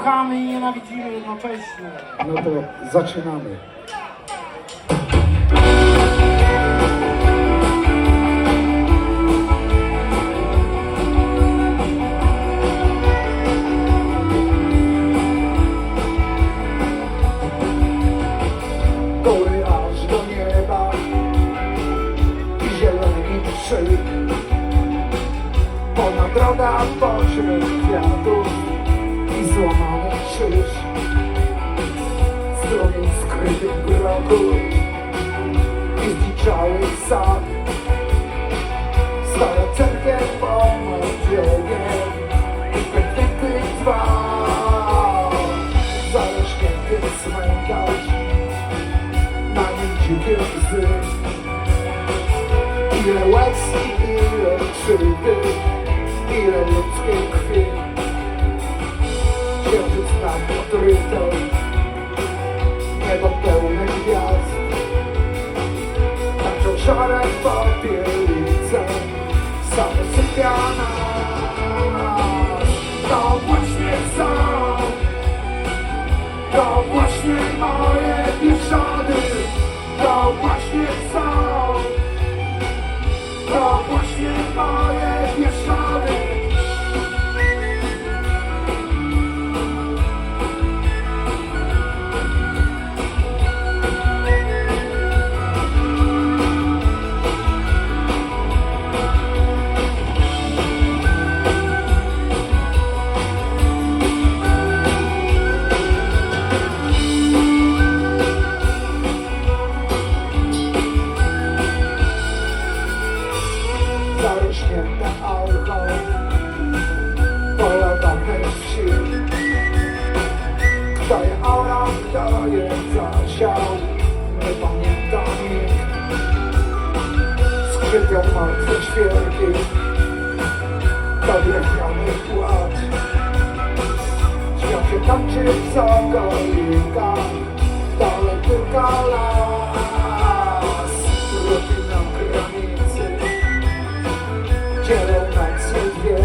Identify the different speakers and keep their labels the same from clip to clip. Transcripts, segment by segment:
Speaker 1: Kochamy i nienawidzimy jednocześnie.
Speaker 2: No to zaczynamy. Aż do nieba i. Ponad droga pośród kwiatów i złamany krzyż strumień skryty w grogu i zdziczały sad. Stara cerkiew brzegiem i perfekty dwa. Zarośnięty cmentarz, na nim dzikie łzy. Ile łez i ile krzywdy, ile ludzkiej krwi. Nad odrytą niebo pełne gwiazd. Tańczą szare popielice Same sypia nas To właśnie są To właśnie moje pieszody To właśnie są zarośnięte alchą Polodane wsi Kto je orał, zasiał Nie pamięta nikt Skrypią martwe świerki. To drewniany płat. Śmiał się dzielą nacje dwie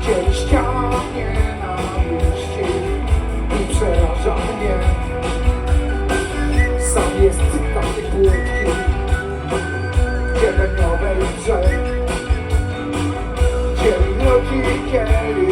Speaker 2: Dzieli ściana nienawiści i przeraża mnie Sam jest taki płytki Dzieleniowej brzeg. Dzieli ludzi, dzieli